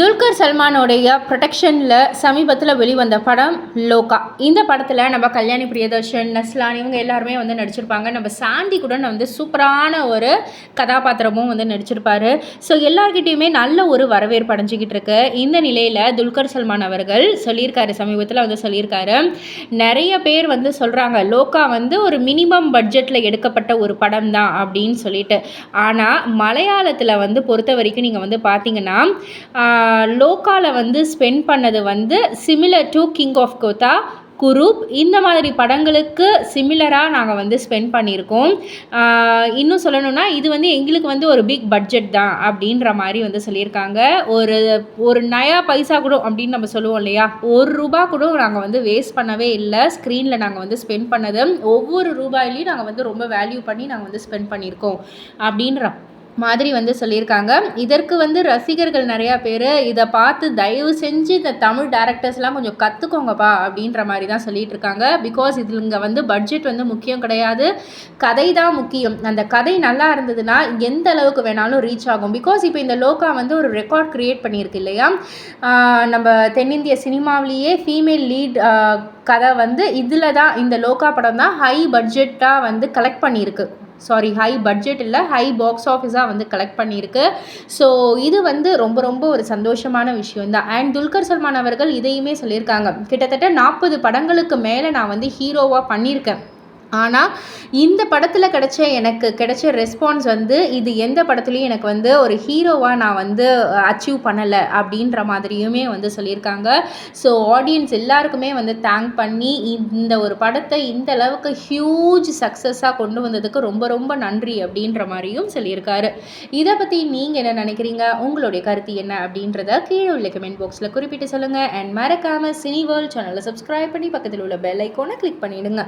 துல்கர் சல்மானோடைய ப்ரொடெக்ஷனில் சமீபத்தில் வெளிவந்த படம் லோகா. இந்த படத்தில் நம்ம கல்யாணி பிரியதர்ஷன் நஸ்லான் இவங்க எல்லாருமே வந்து நடிச்சிருப்பாங்க. நம்ம சாண்டி கூட வந்து சூப்பரான ஒரு கதாபாத்திரமும் வந்து நடிச்சிருப்பாரு. ஸோ எல்லார்கிட்டேயுமே நல்ல ஒரு வரவேற்பு அடைஞ்சிக்கிட்டு இருக்கு. இந்த நிலையில் துல்கர் சல்மான் அவர்கள் சொல்லியிருக்காரு சமீபத்தில் வந்து சொல்லியிருக்காரு. நிறைய பேர் வந்து சொல்கிறாங்க லோகா வந்து ஒரு மினிமம் பட்ஜெட்டில் எடுக்கப்பட்ட ஒரு படம் தான் அப்படின்னு சொல்லிட்டு. ஆனால் மலையாளத்தில் வந்து பொறுத்த வரைக்கும் நீங்கள் வந்து பார்த்தீங்கன்னா லோக்காவில் வந்து ஸ்பெண்ட் பண்ணது வந்து similar to King of Kotha group இந்த மாதிரி படங்களுக்கு சிமிலராக நாங்கள் வந்து ஸ்பெண்ட் பண்ணியிருக்கோம். இன்னும் சொல்லணும்னா இது வந்து எங்களுக்கு வந்து ஒரு பிக் பட்ஜெட் தான் அப்படின்ற மாதிரி வந்து சொல்லியிருக்காங்க. ஒரு ஒரு நயா பைசா கூட அப்படின்னு நம்ம சொல்லுவோம் இல்லையா? ஒரு ரூபா கூட நாங்கள் வந்து வேஸ்ட் பண்ணவே இல்லை. ஸ்க்ரீனில் நாங்கள் வந்து ஸ்பெண்ட் பண்ணது. ஒவ்வொரு ரூபாயிலையும் நாங்கள் வந்து ரொம்ப வேல்யூ பண்ணி நாங்கள் வந்து ஸ்பெண்ட் பண்ணியிருக்கோம் அப்படின்ற மாதிரி வந்து சொல்லியிருக்காங்க. இதற்கு வந்து ரசிகர்கள் நிறையா பேர் இதை பார்த்து தயவு செஞ்சு இந்த தமிழ் டேரக்டர்ஸ்லாம் கொஞ்சம் கற்றுக்கோங்கப்பா அப்படின்ற மாதிரி தான் சொல்லிகிட்டு இருக்காங்க பிகாஸ் இதில் இங்கே வந்து பட்ஜெட் வந்து முக்கியம் கிடையாது. கதை தான் முக்கியம். அந்த கதை நல்லா இருந்ததுன்னா எந்த அளவுக்கு வேணாலும் ரீச் ஆகும். பிகாஸ் இப்போ இந்த லோக்கா வந்து ஒரு ரெக்கார்ட் க்ரியேட் பண்ணியிருக்கு இல்லையா? நம்ம தென்னிந்திய சினிமாவிலேயே ஃபீமேல் லீட் கதை வந்து இதில் தான் இந்த லோக்கா படம் தான் ஹை பட்ஜெட்டாக வந்து கலெக்ட் பண்ணியிருக்கு. சாரி ஹை பட்ஜெட் இல்லை ஹை பாக்ஸ் ஆஃபீஸாக வந்து கலெக்ட் பண்ணியிருக்கு. ஸோ இது வந்து ரொம்ப ரொம்ப ஒரு சந்தோஷமான விஷயம் தான் அண்ட் துல்கர் சல்மான் அவர்கள் இதையுமே சொல்லியிருக்காங்க. கிட்டத்தட்ட நாற்பது படங்களுக்கு மேலே நான் வந்து ஹீரோவாக பண்ணியிருக்கேன். ஆனால் இந்த படத்தில் கிடைச்ச எனக்கு கிடைச்ச ரெஸ்பான்ஸ் வந்து இது எந்த படத்துலையும் எனக்கு வந்து ஒரு ஹீரோவாக நான் வந்து அச்சீவ் பண்ணலை அப்படின்ற மாதிரியுமே வந்து சொல்லியிருக்காங்க. ஸோ ஆடியன்ஸ் எல்லாருக்குமே வந்து தேங்க் பண்ணி இந்த ஒரு படத்தை இந்த அளவுக்கு ஹியூஜ் சக்ஸஸாக கொண்டு வந்ததுக்கு ரொம்ப ரொம்ப நன்றி அப்படின்ற மாதிரியும் சொல்லியிருக்காரு. இதை பற்றி நீங்கள் என்ன நினைக்கிறீங்க? உங்களுடைய கருத்து என்ன அப்படின்றத கீழே உள்ள கமெண்ட் பாக்ஸில் குறிப்பிட்டு சொல்லுங்கள் அண்ட் மறக்காமல் சினி வேர்ல்ட் சேனலை சப்ஸ்கிரைப் பண்ணி பக்கத்தில் உள்ள பெல் ஐக்கோனை கிளிக் பண்ணிவிடுங்க